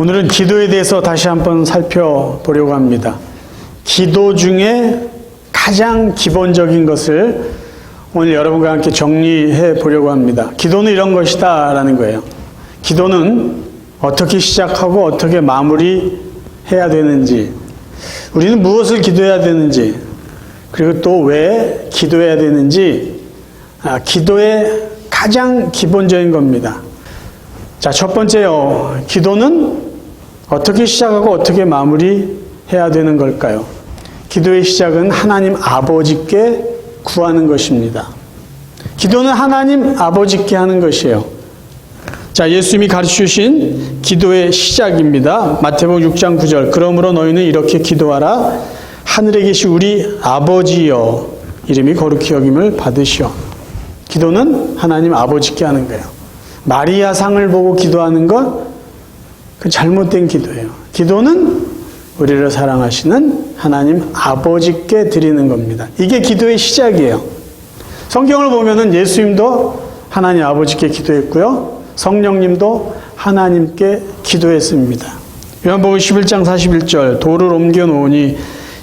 오늘은 기도에 대해서 다시 한번 살펴보려고 합니다. 기도 중에 가장 기본적인 것을 오늘 여러분과 함께 정리해 보려고 합니다. 기도는 이런 것이다 라는 거예요. 기도는 어떻게 시작하고 어떻게 마무리해야 되는지, 우리는 무엇을 기도해야 되는지, 그리고 또 왜 기도해야 되는지, 아, 기도의 가장 기본적인 겁니다. 자, 첫 번째요. 기도는 어떻게 시작하고 어떻게 마무리해야 되는 걸까요? 기도의 시작은 하나님 아버지께 구하는 것입니다. 기도는 하나님 아버지께 하는 것이에요. 자, 예수님이 가르쳐 주신 기도의 시작입니다. 마태복음 6장 9절. 그러므로 너희는 이렇게 기도하라. 하늘에 계신 우리 아버지여 이름이 거룩히 여김을 받으시오. 기도는 하나님 아버지께 하는 거예요. 마리아 상을 보고 기도하는 것, 그 잘못된 기도예요. 기도는 우리를 사랑하시는 하나님 아버지께 드리는 겁니다. 이게 기도의 시작이에요. 성경을 보면은 예수님도 하나님 아버지께 기도했고요. 성령님도 하나님께 기도했습니다. 요한복음 11장 41절 돌을 옮겨 놓으니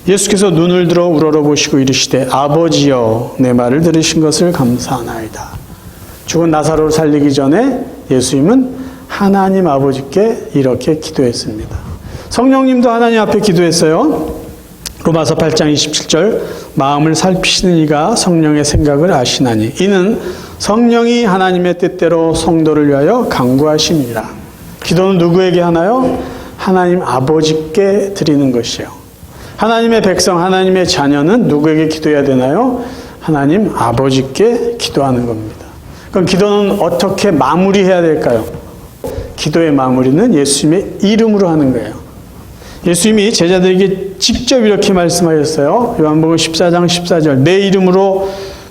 예수께서 눈을 들어 우러러 보시고 이르시되 아버지여 내 말을 들으신 것을 감사하나이다. 죽은 나사로를 살리기 전에 예수님은 하나님 아버지께 이렇게 기도했습니다. 성령님도 하나님 앞에 기도했어요. 로마서 8장 27절 마음을 살피시는 이가 성령의 생각을 아시나니 이는 성령이 하나님의 뜻대로 성도를 위하여 강구하심이라. 기도는 누구에게 하나요? 하나님 아버지께 드리는 것이에요. 하나님의 백성, 하나님의 자녀는 누구에게 기도해야 되나요? 하나님 아버지께 기도하는 겁니다. 그럼 기도는 어떻게 마무리해야 될까요? 기도의 마무리는 예수님의 이름으로 하는 거예요. 예수님이 제자들에게 직접 이렇게 말씀하셨어요. 요한복음 14장 14절. 내 이름으로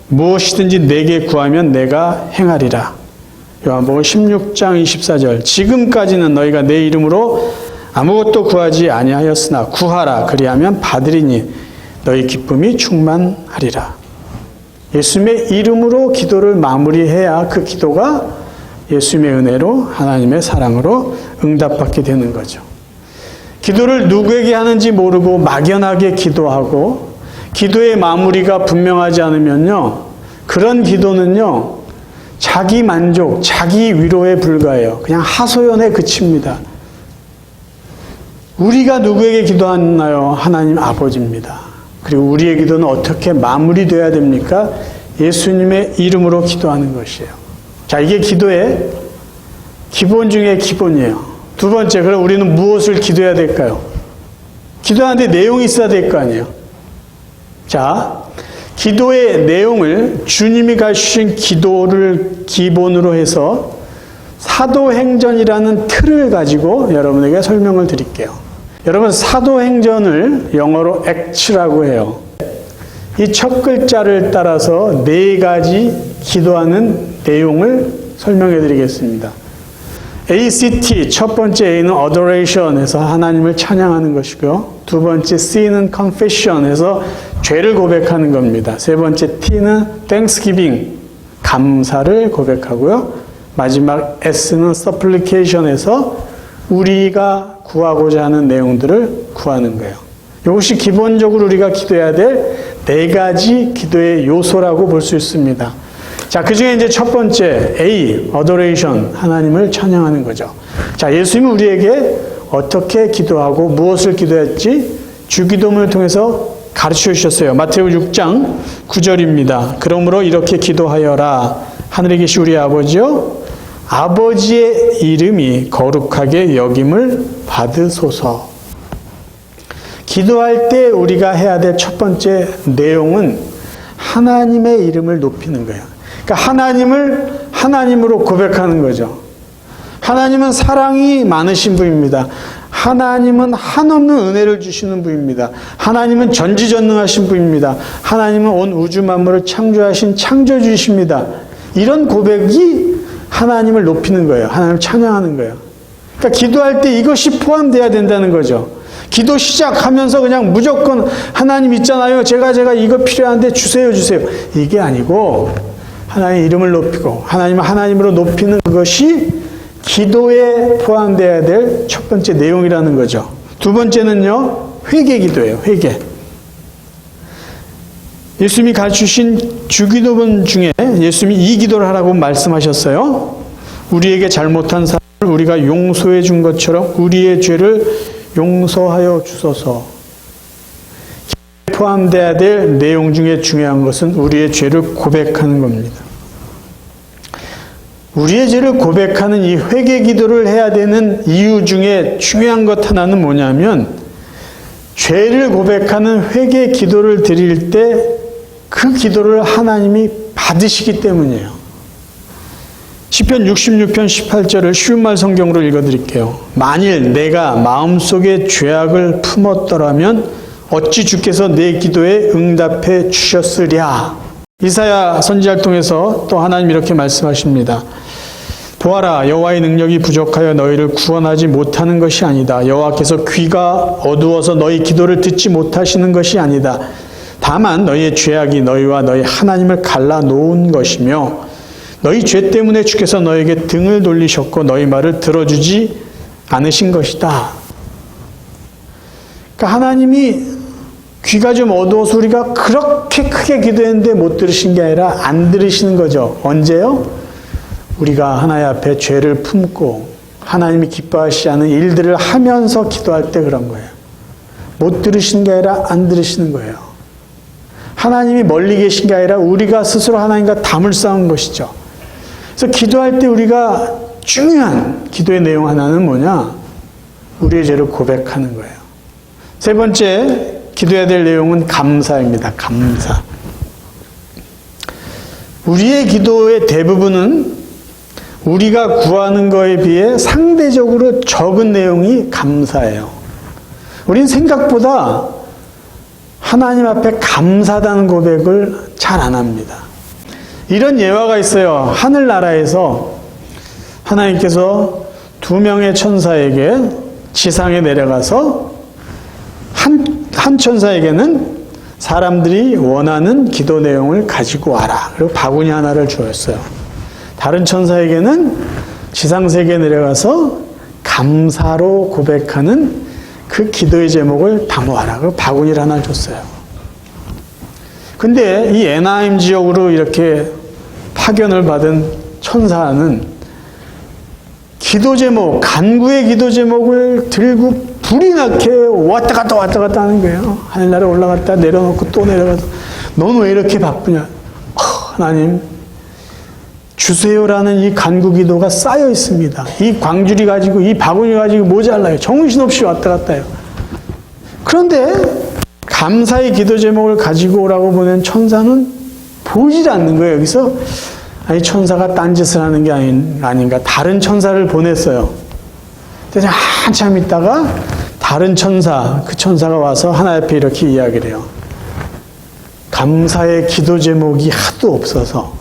무엇이든지 내게 구하면 내가 행하리라. 요한복음 16장 24절. 지금까지는 너희가 내 이름으로 아무것도 구하지 아니하였으나 구하라 그리하면 받으리니 너희 기쁨이 충만하리라. 예수님의 이름으로 기도를 마무리해야 그 기도가 예수님의 은혜로 하나님의 사랑으로 응답받게 되는 거죠. 기도를 누구에게 하는지 모르고 막연하게 기도하고 기도의 마무리가 분명하지 않으면요. 그런 기도는요. 자기 만족, 자기 위로에 불과해요. 그냥 하소연에 그칩니다. 우리가 누구에게 기도하나요? 하나님 아버지입니다. 그리고 우리의 기도는 어떻게 마무리돼야 됩니까? 예수님의 이름으로 기도하는 것이에요. 자, 이게 기도의 기본 중의 기본이에요. 두 번째, 그럼 우리는 무엇을 기도해야 될까요? 기도하는데 내용이 있어야 될 거 아니에요. 자, 기도의 내용을 주님이 가르치신 기도를 기본으로 해서 사도행전이라는 틀을 가지고 여러분에게 설명을 드릴게요. 여러분, 사도행전을 영어로 액츠라고 해요. 이 첫 글자를 따라서 네 가지 기도하는 내용을 설명해 드리겠습니다. ACT 첫 번째 A는 adoration에서 하나님을 찬양하는 것이고요. 두 번째 C는 confession에서 죄를 고백하는 겁니다. 세 번째 T는 thanksgiving 감사를 고백하고요. 마지막 S는 supplication에서 우리가 구하고자 하는 내용들을 구하는 거예요. 이것이 기본적으로 우리가 기도해야 될 네 가지 기도의 요소라고 볼 수 있습니다. 자, 그 중에 이제 첫 번째, A, adoration, 하나님을 찬양하는 거죠. 자, 예수님은 우리에게 어떻게 기도하고 무엇을 기도했지? 주기도문을 통해서 가르쳐 주셨어요. 마태오 6장 9절입니다. 그러므로 이렇게 기도하여라. 하늘에 계신 우리 아버지요. 아버지의 이름이 거룩하게 여김을 받으소서. 기도할 때 우리가 해야 될 첫 번째 내용은 하나님의 이름을 높이는 거예요. 그러니까 하나님을 하나님으로 고백하는 거죠. 하나님은 사랑이 많으신 분입니다. 하나님은 한없는 은혜를 주시는 분입니다. 하나님은 전지전능하신 분입니다. 하나님은 온 우주 만물을 창조하신 창조주이십니다. 이런 고백이 하나님을 높이는 거예요. 하나님을 찬양하는 거예요. 그러니까 기도할 때 이것이 포함돼야 된다는 거죠. 기도 시작하면서 그냥 무조건 하나님 있잖아요. 제가 제가 이거 필요한데 주세요 주세요. 이게 아니고 하나님 이름을 높이고 하나님을 하나님으로 높이는 그것이 기도에 포함되어야 될 첫 번째 내용이라는 거죠. 두 번째는요, 회개 기도예요, 회개. 예수님이 가르치신 주기도문 중에 예수님이 이 기도를 하라고 말씀하셨어요. 우리에게 잘못한 사람을 우리가 용서해 준 것처럼 우리의 죄를 용서하여 주소서. 포함되어야 될 내용 중에 중요한 것은 우리의 죄를 고백하는 겁니다. 우리의 죄를 고백하는 이 회개 기도를 해야 되는 이유 중에 중요한 것 하나는 뭐냐면 죄를 고백하는 회개 기도를 드릴 때 그 기도를 하나님이 받으시기 때문이에요. 시편 66편 18절을 쉬운 말 성경으로 읽어 드릴게요. 만일 내가 마음속에 죄악을 품었더라면 어찌 주께서 내 기도에 응답해 주셨으랴. 이사야 선지자를 통해서 또 하나님 이렇게 말씀하십니다. 보아라 여호와의 능력이 부족하여 너희를 구원하지 못하는 것이 아니다. 여호와께서 귀가 어두워서 너희 기도를 듣지 못하시는 것이 아니다. 다만 너희의 죄악이 너희와 너희 하나님을 갈라 놓은 것이며 너희 죄 때문에 주께서 너에게 등을 돌리셨고 너희 말을 들어주지 않으신 것이다. 그러니까 하나님이 귀가 좀 어두워서 우리가 그렇게 크게 기도했는데 못 들으신 게 아니라 안 들으시는 거죠. 언제요? 우리가 하나님 앞에 죄를 품고 하나님이 기뻐하시지 않은 일들을 하면서 기도할 때 그런 거예요. 못 들으시는 게 아니라 안 들으시는 거예요. 하나님이 멀리 계신 게 아니라 우리가 스스로 하나님과 담을 쌓은 것이죠. 그래서 기도할 때 우리가 중요한 기도의 내용 하나는 뭐냐? 우리의 죄를 고백하는 거예요. 세 번째 기도해야 될 내용은 감사입니다. 감사. 우리의 기도의 대부분은 우리가 구하는 것에 비해 상대적으로 적은 내용이 감사예요. 우린 생각보다 하나님 앞에 감사하다는 고백을 잘 안 합니다. 이런 예화가 있어요. 하늘나라에서 하나님께서 두 명의 천사에게 지상에 내려가서 한, 한 천사에게는 사람들이 원하는 기도 내용을 가지고 와라. 그리고 바구니 하나를 주었어요. 다른 천사에게는 지상세계에 내려가서 감사로 고백하는 그 기도의 제목을 담아와라. 그 바구니를 하나 줬어요. 근데 이 에나임 지역으로 이렇게 파견을 받은 천사는 기도 제목, 간구의 기도 제목을 들고 불이 나게 왔다 갔다 왔다 갔다 하는 거예요. 하늘나라에 올라갔다 내려놓고 또 내려가서 너는 왜 이렇게 바쁘냐? 어, 하나님, 주세요라는 이 간구 기도가 쌓여 있습니다. 이 광주리 가지고 이 바구니 가지고 모자라요. 정신없이 왔다 갔다 해요. 그런데 감사의 기도 제목을 가지고 오라고 보낸 천사는 보질 않는 거예요. 여기서 아니 천사가 딴짓을 하는 게 아닌, 아닌가. 다른 천사를 보냈어요. 그래서 한참 있다가 다른 천사, 그 천사가 와서 하나 앞에 이렇게 이야기를 해요. 감사의 기도 제목이 하도 없어서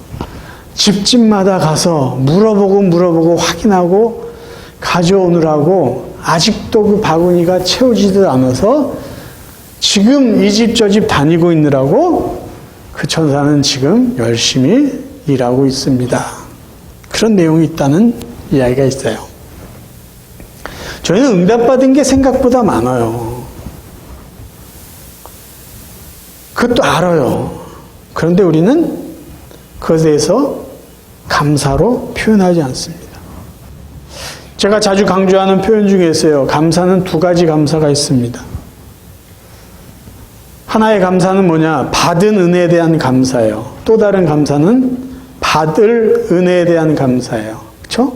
집집마다 가서 물어보고 물어보고 확인하고 가져오느라고 아직도 그 바구니가 채우지도 않아서 지금 이 집 저집 다니고 있느라고 그 천사는 지금 열심히 일하고 있습니다. 그런 내용이 있다는 이야기가 있어요. 저희는 응답받은 게 생각보다 많아요. 그것도 알아요. 그런데 우리는 그것에 대해서 감사로 표현하지 않습니다. 제가 자주 강조하는 표현 중에 있어요. 감사는 두 가지 감사가 있습니다. 하나의 감사는 뭐냐? 받은 은혜에 대한 감사예요. 또 다른 감사는 받을 은혜에 대한 감사예요. 그렇죠?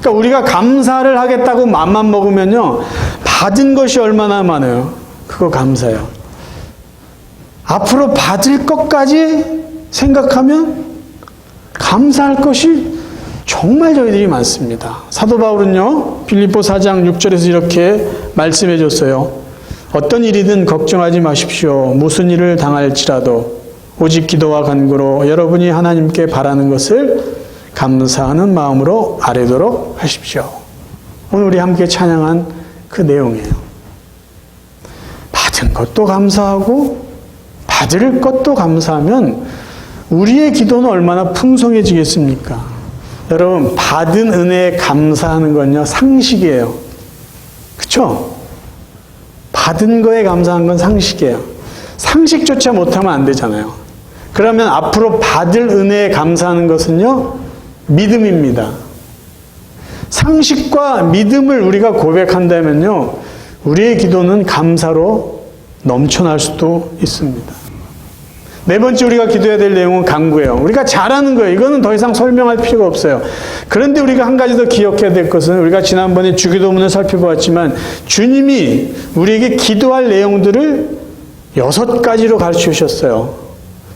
그러니까 우리가 감사를 하겠다고 맘만 먹으면요. 받은 것이 얼마나 많아요. 그거 감사예요. 앞으로 받을 것까지 생각하면 감사할 것이 정말 저희들이 많습니다. 사도 바울은요, 빌립보 4장 6절에서 이렇게 말씀해 줬어요. 어떤 일이든 걱정하지 마십시오. 무슨 일을 당할지라도 오직 기도와 간구로 여러분이 하나님께 바라는 것을 감사하는 마음으로 아뢰도록 하십시오. 오늘 우리 함께 찬양한 그 내용이에요. 받은 것도 감사하고 받을 것도 감사하면 우리의 기도는 얼마나 풍성해지겠습니까? 여러분, 받은 은혜에 감사하는 건요, 상식이에요. 그쵸? 받은 거에 감사한 건 상식이에요. 상식조차 못하면 안 되잖아요. 그러면 앞으로 받을 은혜에 감사하는 것은요, 믿음입니다. 상식과 믿음을 우리가 고백한다면요, 우리의 기도는 감사로 넘쳐날 수도 있습니다. 네 번째 우리가 기도해야 될 내용은 강구예요. 우리가 잘하는 거예요. 이거는 더 이상 설명할 필요가 없어요. 그런데 우리가 한 가지 더 기억해야 될 것은 우리가 지난번에 주기도문을 살펴보았지만 주님이 우리에게 기도할 내용들을 여섯 가지로 가르쳐 주셨어요.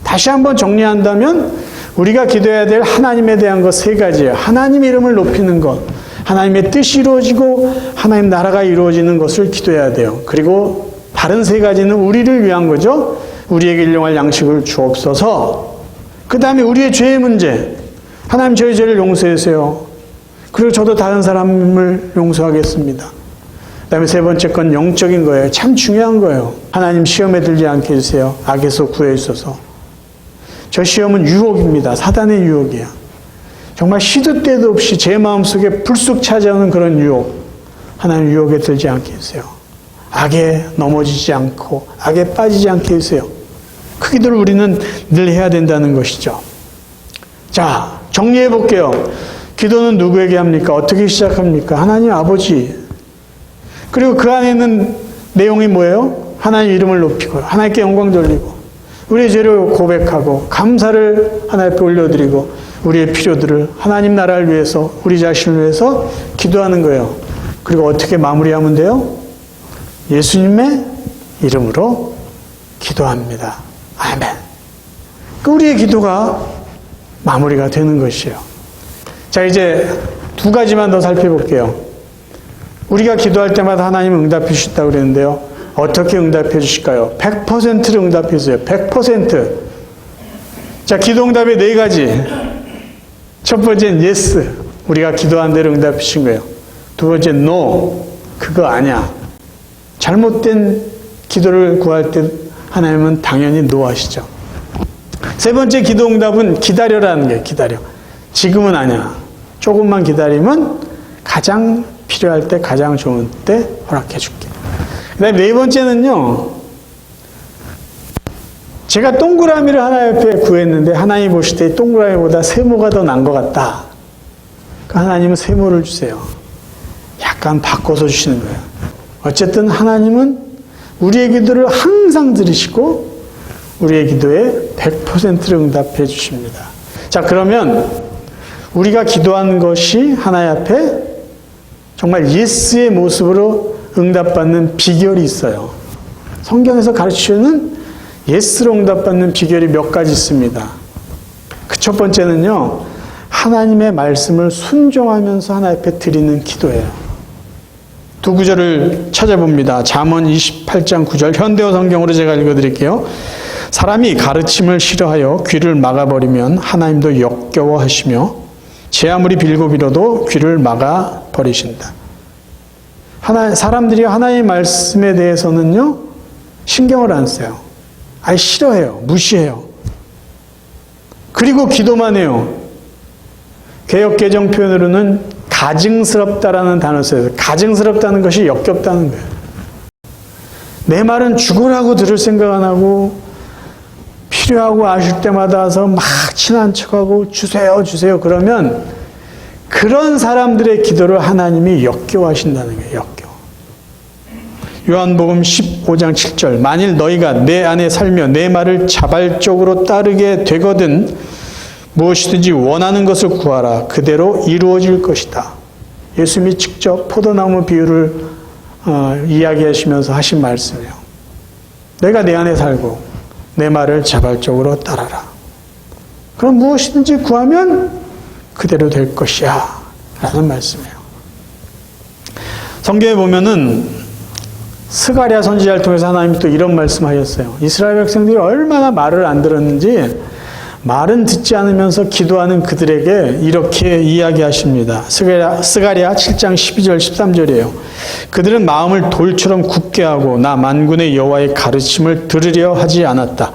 다시 한번 정리한다면 우리가 기도해야 될 하나님에 대한 것 세 가지예요. 하나님 이름을 높이는 것, 하나님의 뜻이 이루어지고 하나님 나라가 이루어지는 것을 기도해야 돼요. 그리고 다른 세 가지는 우리를 위한 거죠. 우리에게 일용할 양식을 주옵소서. 그 다음에 우리의 죄의 문제. 하나님 저희 죄를 용서해 주세요. 그리고 저도 다른 사람을 용서하겠습니다. 그 다음에 세 번째 건 영적인 거예요. 참 중요한 거예요. 하나님 시험에 들지 않게 해주세요. 악에서 구해 주소서. 저 시험은 유혹입니다. 사단의 유혹이에요. 정말 시도 때도 없이 제 마음속에 불쑥 찾아오는 그런 유혹. 하나님 유혹에 들지 않게 해주세요. 악에 넘어지지 않고 악에 빠지지 않게 해주세요. 그 기도를 우리는 늘 해야 된다는 것이죠. 자, 정리해 볼게요. 기도는 누구에게 합니까? 어떻게 시작합니까? 하나님 아버지. 그리고 그 안에 있는 내용이 뭐예요? 하나님 이름을 높이고, 하나님께 영광 돌리고, 우리의 죄를 고백하고, 감사를 하나님 앞에 올려드리고, 우리의 필요들을 하나님 나라를 위해서, 우리 자신을 위해서 기도하는 거예요. 그리고 어떻게 마무리하면 돼요? 예수님의 이름으로 기도합니다. 아멘. 그 우리의 기도가 마무리가 되는 것이에요. 자, 이제 두 가지만 더 살펴볼게요. 우리가 기도할 때마다 하나님 응답해 주신다고 그랬는데요. 어떻게 응답해 주실까요? 100%를 응답해 주세요. 100%. 자, 기도 응답의 네 가지. 첫 번째는 yes. 우리가 기도한 대로 응답해 주신 거예요. 두 번째 no. 그거 아니야. 잘못된 기도를 구할 때 하나님은 당연히 노하시죠. 세 번째 기도 응답은 기다려라는 게 기다려. 지금은 아니야. 조금만 기다리면 가장 필요할 때 가장 좋은 때 허락해 줄게. 그다음에 네 번째는요. 제가 동그라미를 하나 옆에 구했는데 하나님 보실 때 동그라미보다 세모가 더 난 것 같다. 그러니까 하나님은 세모를 주세요. 약간 바꿔서 주시는 거예요. 어쨌든 하나님은 우리의 기도를 항상 들으시고 우리의 기도에 100%를 응답해 주십니다. 자, 그러면 우리가 기도하는 것이 하나님 앞에 정말 예스의 모습으로 응답받는 비결이 있어요. 성경에서 가르치는 예스로 응답받는 비결이 몇 가지 있습니다. 그 첫 번째는요, 하나님의 말씀을 순종하면서 하나님 앞에 드리는 기도예요. 두 구절을 찾아봅니다. 잠언 28장 9절 현대어 성경으로 제가 읽어드릴게요. 사람이 가르침을 싫어하여 귀를 막아버리면 하나님도 역겨워하시며 제 아무리 빌고 빌어도 귀를 막아 버리신다. 하나, 사람들이 하나님의 말씀에 대해서는요, 신경을 안 써요. 아예 싫어해요. 무시해요. 그리고 기도만 해요. 개혁 개정 표현으로는 가증스럽다라는 단어 써요. 가증스럽다는 것이 역겹다는 거예요. 내 말은 죽으라고 들을 생각 안 하고 필요하고 아실 때마다 와서 막 친한 척하고 주세요 주세요 그러면 그런 사람들의 기도를 하나님이 역겨워하신다는 거예요. 역겨워. 요한복음 15장 7절 만일 너희가 내 안에 살며 내 말을 자발적으로 따르게 되거든 무엇이든지 원하는 것을 구하라 그대로 이루어질 것이다. 예수님이 직접 포도나무 비유를 어, 이야기하시면서 하신 말씀이에요. 내가 내 안에 살고 내 말을 자발적으로 따라라. 그럼 무엇이든지 구하면 그대로 될 것이야. 라는 말씀이에요. 성경에 보면은 스가랴 선지자를 통해서 하나님이 또 이런 말씀하셨어요. 이스라엘 백성들이 얼마나 말을 안 들었는지 말은 듣지 않으면서 기도하는 그들에게 이렇게 이야기하십니다. 스가랴, 스가랴 7장 12절 13절이에요. 그들은 마음을 돌처럼 굳게 하고 나 만군의 여호와의 가르침을 들으려 하지 않았다.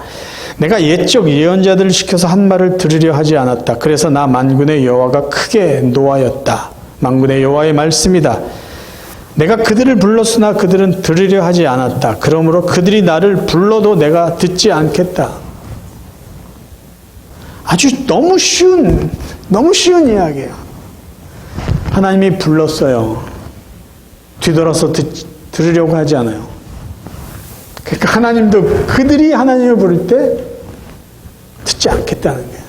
내가 옛적 예언자들을 시켜서 한 말을 들으려 하지 않았다. 그래서 나 만군의 여호와가 크게 노하였다. 만군의 여호와의 말씀이다. 내가 그들을 불렀으나 그들은 들으려 하지 않았다. 그러므로 그들이 나를 불러도 내가 듣지 않겠다. 아주 너무 쉬운, 너무 쉬운 이야기예요. 하나님이 불렀어요. 뒤돌아서 듣, 들으려고 하지 않아요. 그러니까 하나님도 그들이 하나님을 부를 때 듣지 않겠다는 거예요.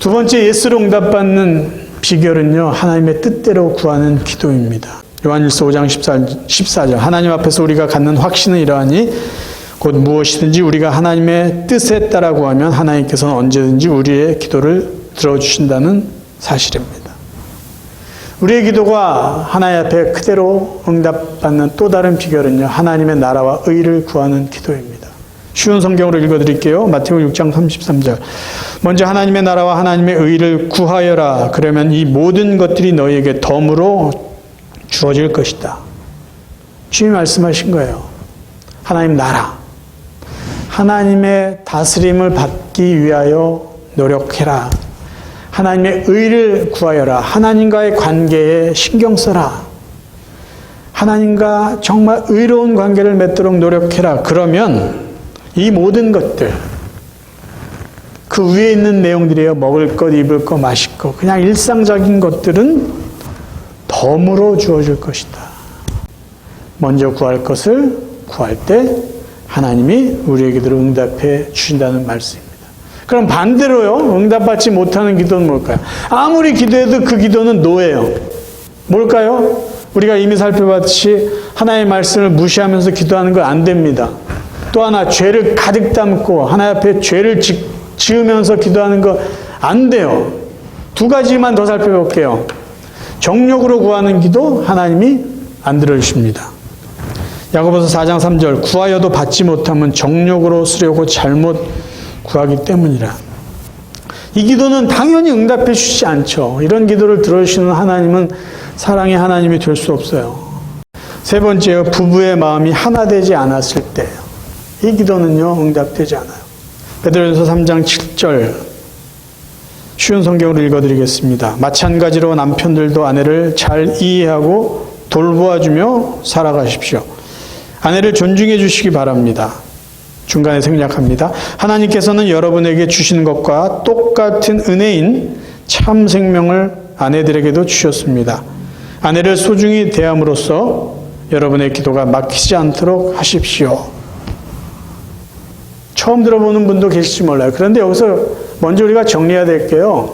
두 번째 예수로 응답받는 비결은요, 하나님의 뜻대로 구하는 기도입니다. 요한일서 5장 14, 14절. 하나님 앞에서 우리가 갖는 확신은 이러하니 곧 무엇이든지 우리가 하나님의 뜻에 따라 구하면 하나님께서는 언제든지 우리의 기도를 들어주신다는 사실입니다. 우리의 기도가 하나님 앞에 그대로 응답받는 또 다른 비결은요, 하나님의 나라와 의를 구하는 기도입니다. 쉬운 성경으로 읽어드릴게요. 마태복 6장 33절. 먼저 하나님의 나라와 하나님의 의를 구하여라. 그러면 이 모든 것들이 너희에게 덤으로 주어질 것이다. 주님 말씀하신 거예요. 하나님 나라. 하나님의 다스림을 받기 위하여 노력해라. 하나님의 의를 구하여라. 하나님과의 관계에 신경 써라. 하나님과 정말 의로운 관계를 맺도록 노력해라. 그러면 이 모든 것들, 그 위에 있는 내용들이에요. 먹을 것, 입을 것, 마실 것. 그냥 일상적인 것들은 덤으로 주어질 것이다. 먼저 구할 것을 구할 때 하나님이 우리에게도 응답해 주신다는 말씀입니다. 그럼 반대로요, 응답받지 못하는 기도는 뭘까요? 아무리 기도해도 그 기도는 노예요. 뭘까요? 우리가 이미 살펴봤듯이 하나님의 말씀을 무시하면서 기도하는 건 안 됩니다. 또 하나, 죄를 가득 담고 하나님 앞에 죄를 지, 지으면서 기도하는 거 안 돼요. 두 가지만 더 살펴볼게요. 정욕으로 구하는 기도 하나님이 안 들어주십니다. 야고보서 4장 3절 구하여도 받지 못하면 정욕으로 쓰려고 잘못 구하기 때문이라. 이 기도는 당연히 응답해 주시지 않죠. 이런 기도를 들어주시는 하나님은 사랑의 하나님이 될 수 없어요. 세 번째요, 부부의 마음이 하나 되지 않았을 때. 이 기도는요, 응답되지 않아요. 베드로전서 3장 7절 쉬운 성경으로 읽어드리겠습니다. 마찬가지로 남편들도 아내를 잘 이해하고 돌보아주며 살아가십시오. 아내를 존중해 주시기 바랍니다. 중간에 생략합니다. 하나님께서는 여러분에게 주시는 것과 똑같은 은혜인 참 생명을 아내들에게도 주셨습니다. 아내를 소중히 대함으로써 여러분의 기도가 막히지 않도록 하십시오. 처음 들어보는 분도 계실지 몰라요. 그런데 여기서 먼저 우리가 정리해야 될 게요.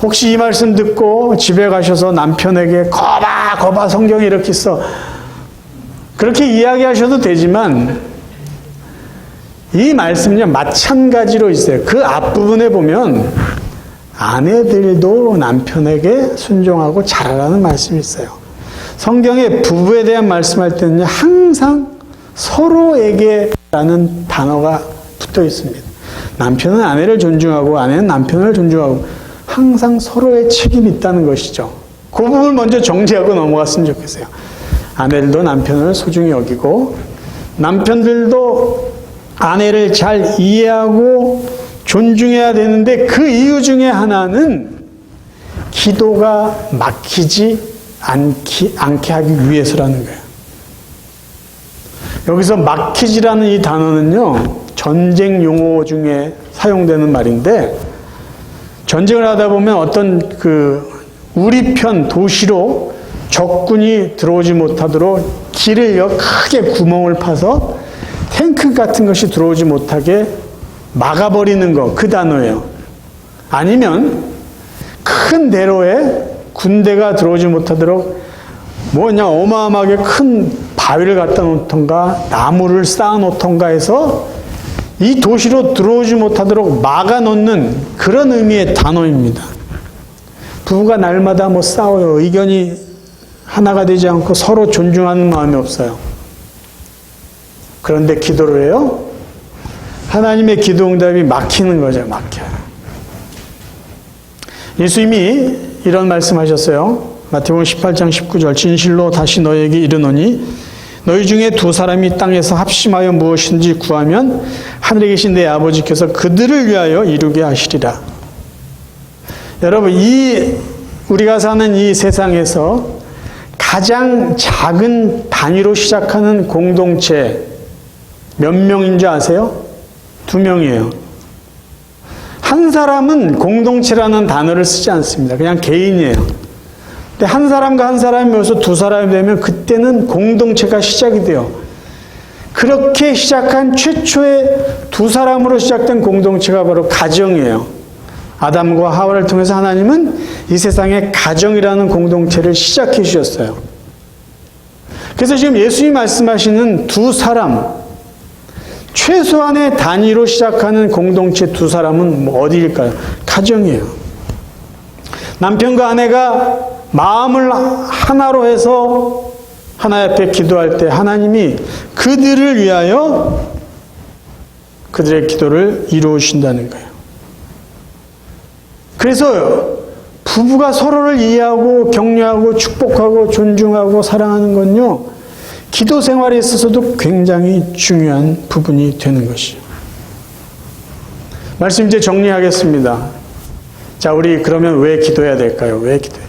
혹시 이 말씀 듣고 집에 가셔서 남편에게 거봐, 거봐, 성경에 이렇게 써. 그렇게 이야기하셔도 되지만, 이 말씀은요, 마찬가지로 있어요. 그 앞부분에 보면, 아내들도 남편에게 순종하고 잘하라는 말씀이 있어요. 성경에 부부에 대한 말씀할 때는 항상 서로에게라는 단어가 붙어 있습니다. 남편은 아내를 존중하고 아내는 남편을 존중하고 항상 서로의 책임이 있다는 것이죠. 그 부분을 먼저 정리하고 넘어갔으면 좋겠어요. 아내들도 남편을 소중히 여기고 남편들도 아내를 잘 이해하고 존중해야 되는데 그 이유 중에 하나는 기도가 막히지 않기, 않게 하기 위해서라는 거예요. 여기서 막히지라는 이 단어는요, 전쟁 용어 중에 사용되는 말인데, 전쟁을 하다 보면 어떤 그 우리 편 도시로 적군이 들어오지 못하도록 길을 크게 구멍을 파서 탱크 같은 것이 들어오지 못하게 막아버리는 거, 그 단어예요. 아니면 큰 대로에 군대가 들어오지 못하도록 뭐냐 어마어마하게 큰 바위를 갖다 놓던가 나무를 쌓아 놓던가 해서 이 도시로 들어오지 못하도록 막아 놓는 그런 의미의 단어입니다. 부부가 날마다 뭐 싸워요. 의견이 하나가 되지 않고 서로 존중하는 마음이 없어요. 그런데 기도를 해요? 하나님의 기도 응답이 막히는 거죠, 막혀요. 예수님이 이런 말씀 하셨어요. 마태복음 18장 19절 진실로 다시 너에게 이르노니 너희 중에 두 사람이 땅에서 합심하여 무엇인지 구하면 하늘에 계신 내 아버지께서 그들을 위하여 이루게 하시리라. 여러분, 이 우리가 사는 이 세상에서 가장 작은 단위로 시작하는 공동체 몇 명인 줄 아세요? 두 명이에요. 한 사람은 공동체라는 단어를 쓰지 않습니다. 그냥 개인이에요. 근데 한 사람과 한 사람이 모여서 두 사람이 되면 그때는 공동체가 시작이 돼요. 그렇게 시작한 최초의 두 사람으로 시작된 공동체가 바로 가정이에요. 아담과 하와를 통해서 하나님은 이 세상에 가정이라는 공동체를 시작해 주셨어요. 그래서 지금 예수님이 말씀하시는 두 사람, 최소한의 단위로 시작하는 공동체 두 사람은 뭐 어디일까요? 가정이에요. 남편과 아내가 마음을 하나로 해서 하나 앞에 기도할 때 하나님이 그들을 위하여 그들의 기도를 이루신다는 거예요. 그래서 부부가 서로를 이해하고 격려하고 축복하고 존중하고 사랑하는 건요, 기도 생활에 있어서도 굉장히 중요한 부분이 되는 것이요. 말씀 이제 정리하겠습니다. 자, 우리 그러면 왜 기도해야 될까요? 왜 기도해야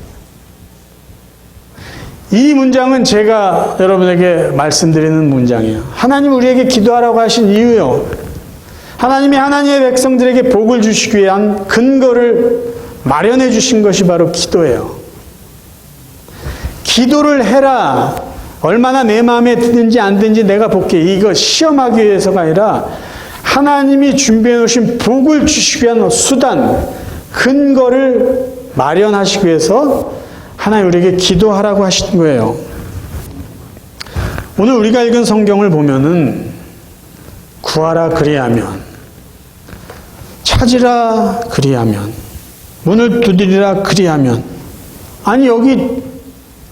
이 문장은 제가 여러분에게 말씀드리는 문장이에요. 하나님 우리에게 기도하라고 하신 이유요. 하나님이 하나님의 백성들에게 복을 주시기 위한 근거를 마련해 주신 것이 바로 기도예요. 기도를 해라. 얼마나 내 마음에 드는지 안 드는지 내가 볼게. 이거 시험하기 위해서가 아니라 하나님이 준비해 놓으신 복을 주시기 위한 수단, 근거를 마련하시기 위해서 하나님 우리에게 기도하라고 하신 거예요. 오늘 우리가 읽은 성경을 보면은 구하라 그리하면 찾으라 그리하면 문을 두드리라 그리하면 아니 여기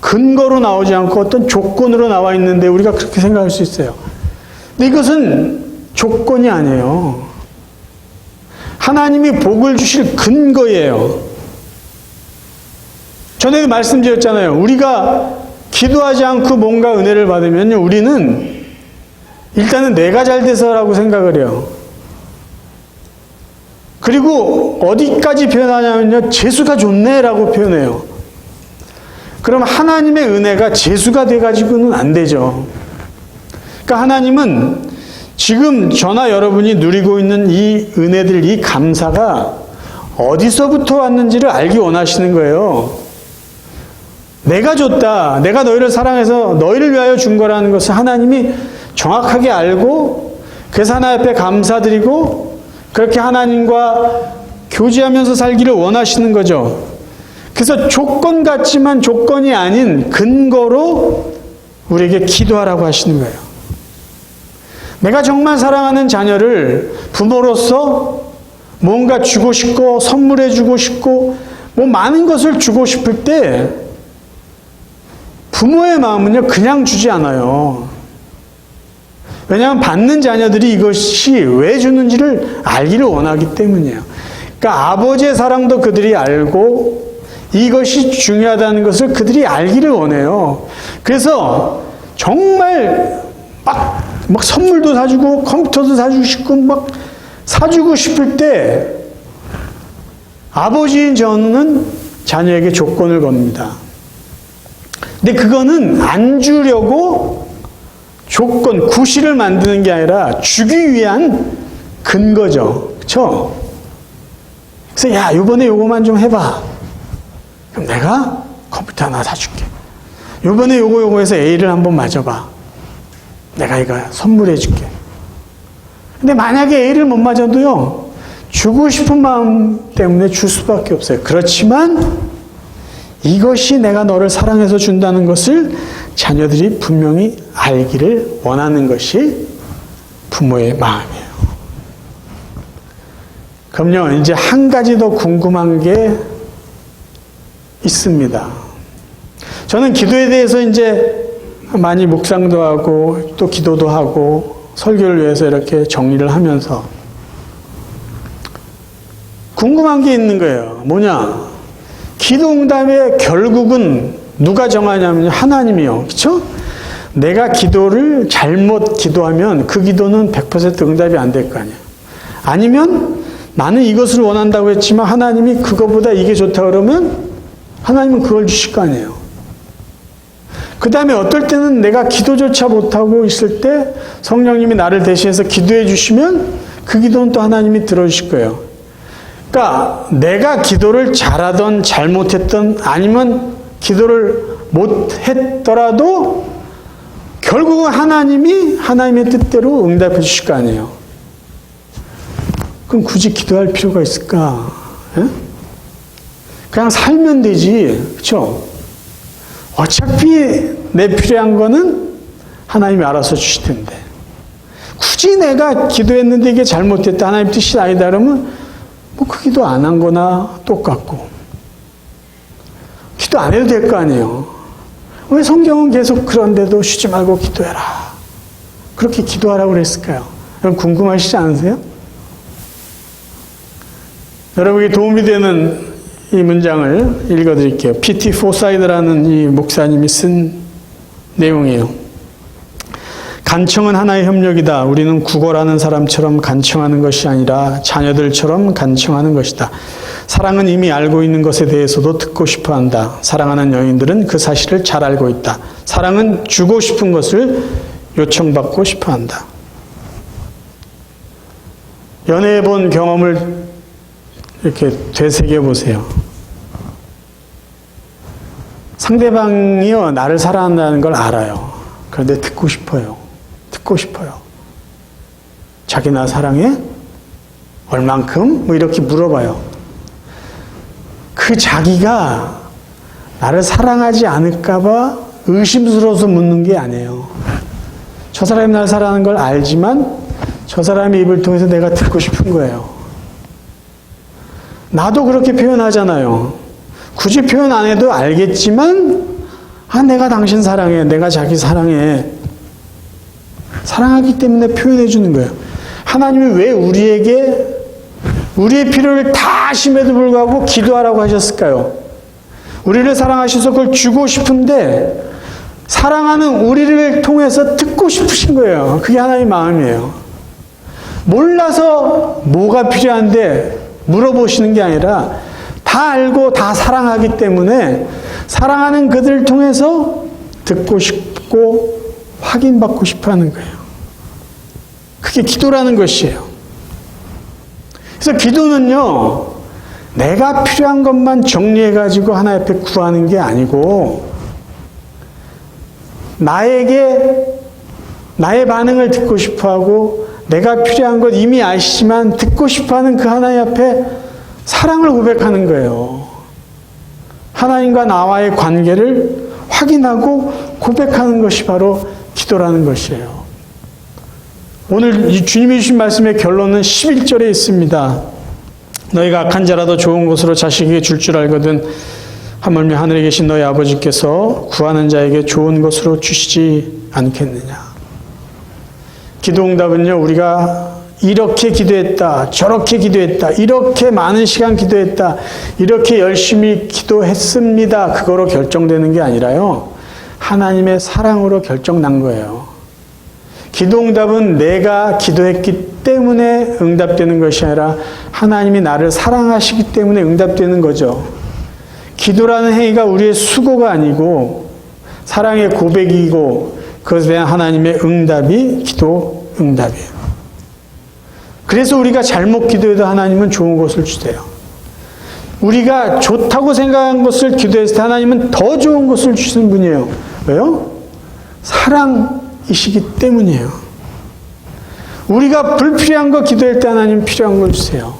근거로 나오지 않고 어떤 조건으로 나와 있는데 우리가 그렇게 생각할 수 있어요. 근데 이것은 조건이 아니에요. 하나님이 복을 주실 근거예요. 전에도 말씀드렸잖아요. 우리가 기도하지 않고 뭔가 은혜를 받으면요, 우리는 일단은 내가 잘 돼서라고 생각을 해요. 그리고 어디까지 표현하냐면요, 재수가 좋네라고 표현해요. 그럼 하나님의 은혜가 재수가 돼가지고는 안 되죠. 그러니까 하나님은 지금 저나 여러분이 누리고 있는 이 은혜들, 이 감사가 어디서부터 왔는지를 알기 원하시는 거예요. 내가 줬다. 내가 너희를 사랑해서 너희를 위하여 준 거라는 것을 하나님이 정확하게 알고 그래서 하나님 앞에 감사드리고 그렇게 하나님과 교제하면서 살기를 원하시는 거죠. 그래서 조건 같지만 조건이 아닌 근거로 우리에게 기도하라고 하시는 거예요. 내가 정말 사랑하는 자녀를 부모로서 뭔가 주고 싶고 선물해 주고 싶고 뭐 많은 것을 주고 싶을 때 부모의 마음은요, 그냥 주지 않아요. 왜냐하면 받는 자녀들이 이것이 왜 주는지를 알기를 원하기 때문이에요. 그러니까 아버지의 사랑도 그들이 알고 이것이 중요하다는 것을 그들이 알기를 원해요. 그래서 정말 막, 막 선물도 사주고 컴퓨터도 사주고 싶고 막 사주고 싶을 때 아버지인 저는 자녀에게 조건을 겁니다. 근데 그거는 안 주려고 조건, 구실을 만드는 게 아니라 주기 위한 근거죠. 그쵸? 그래서 야, 요번에 요거만 좀 해봐. 그럼 내가 컴퓨터 하나 사줄게. 요번에 요거 요거 해서 A를 한번 맞아봐. 내가 이거 선물해 줄게. 근데 만약에 A를 못 맞아도요, 주고 싶은 마음 때문에 줄 수밖에 없어요. 그렇지만, 이것이 내가 너를 사랑해서 준다는 것을 자녀들이 분명히 알기를 원하는 것이 부모의 마음이에요. 그럼요, 이제 한 가지 더 궁금한 게 있습니다. 저는 기도에 대해서 이제 많이 묵상도 하고 또 기도도 하고 설교를 위해서 이렇게 정리를 하면서 궁금한 게 있는 거예요. 뭐냐? 기도 응답의 결국은 누가 정하냐면 하나님이요. 그렇죠? 내가 기도를 잘못 기도하면 그 기도는 100% 응답이 안 될 거 아니에요. 아니면 나는 이것을 원한다고 했지만 하나님이 그거보다 이게 좋다 그러면 하나님은 그걸 주실 거 아니에요. 그 다음에 어떨 때는 내가 기도조차 못하고 있을 때 성령님이 나를 대신해서 기도해 주시면 그 기도는 또 하나님이 들어주실 거예요. 그러니까 내가 기도를 잘하던 잘못했던 아니면 기도를 못 했더라도 결국은 하나님이 하나님의 뜻대로 응답해 주실 거 아니에요. 그럼 굳이 기도할 필요가 있을까? 예? 그냥 살면 되지. 그렇죠? 어차피 내 필요한 거는 하나님이 알아서 주실 텐데. 굳이 내가 기도했는데 이게 잘못됐다. 하나님 뜻이 아니다. 그러면 뭐 그 기도 안 한 거나 똑같고. 기도 안 해도 될 거 아니에요. 왜 성경은 계속 그런데도 쉬지 말고 기도해라. 그렇게 기도하라고 그랬을까요? 여러분 궁금하시지 않으세요? 여러분에게 도움이 되는 이 문장을 읽어드릴게요. P.T. 포사이드라는 이 목사님이 쓴 내용이에요. 간청은 하나의 협력이다. 우리는 구걸하는 사람처럼 간청하는 것이 아니라 자녀들처럼 간청하는 것이다. 사랑은 이미 알고 있는 것에 대해서도 듣고 싶어 한다. 사랑하는 여인들은 그 사실을 잘 알고 있다. 사랑은 주고 싶은 것을 요청받고 싶어 한다. 연애해 본 경험을 이렇게 되새겨 보세요. 상대방이요, 나를 사랑한다는 걸 알아요. 그런데 듣고 싶어요. 듣고 싶어요. 자기 나 사랑해? 얼만큼? 뭐 이렇게 물어봐요. 그 자기가 나를 사랑하지 않을까봐 의심스러워서 묻는 게 아니에요. 저 사람이 나를 사랑하는 걸 알지만 저 사람의 입을 통해서 내가 듣고 싶은 거예요. 나도 그렇게 표현하잖아요. 굳이 표현 안 해도 알겠지만, 아, 내가 당신 사랑해. 내가 자기 사랑해. 사랑하기 때문에 표현해 주는 거예요. 하나님이 왜 우리에게 우리의 필요를 다 아심에도 불구하고 기도하라고 하셨을까요? 우리를 사랑하셔서 그걸 주고 싶은데 사랑하는 우리를 통해서 듣고 싶으신 거예요. 그게 하나님의 마음이에요. 몰라서 뭐가 필요한데 물어보시는 게 아니라 다 알고 다 사랑하기 때문에 사랑하는 그들을 통해서 듣고 싶고 확인받고 싶어 하는 거예요. 그게 기도라는 것이에요. 그래서 기도는요, 내가 필요한 것만 정리해가지고 하나님 앞에 구하는 게 아니고, 나에게, 나의 반응을 듣고 싶어 하고, 내가 필요한 것 이미 아시지만 듣고 싶어 하는 그 하나님 앞에 사랑을 고백하는 거예요. 하나님과 나와의 관계를 확인하고 고백하는 것이 바로 기도라는 것이에요. 오늘 이 주님이 주신 말씀의 결론은 11절에 있습니다. 너희가 악한 자라도 좋은 곳으로 자식에게 줄줄 알거든 하물며 하늘에 계신 너희 아버지께서 구하는 자에게 좋은 것으로 주시지 않겠느냐. 기도응답은요, 우리가 이렇게 기도했다, 저렇게 기도했다, 이렇게 많은 시간 기도했다, 이렇게 열심히 기도했습니다. 그거로 결정되는 게 아니라요, 하나님의 사랑으로 결정난 거예요. 기도응답은 내가 기도했기 때문에 응답되는 것이 아니라 하나님이 나를 사랑하시기 때문에 응답되는 거죠. 기도라는 행위가 우리의 수고가 아니고 사랑의 고백이고 그것에 대한 하나님의 응답이 기도 응답이에요. 그래서 우리가 잘못 기도해도 하나님은 좋은 것을 주세요. 우리가 좋다고 생각한 것을 기도했을 때 하나님은 더 좋은 것을 주시는 분이에요. 왜요? 사랑 이시기 때문이에요. 우리가 불필요한 거 기도할 때 하나님 필요한 걸 주세요.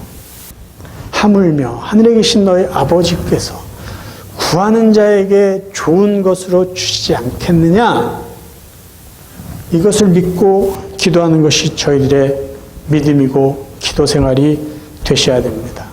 하물며 하늘에 계신 너희 아버지께서 구하는 자에게 좋은 것으로 주시지 않겠느냐? 이것을 믿고 기도하는 것이 저희들의 믿음이고 기도 생활이 되셔야 됩니다.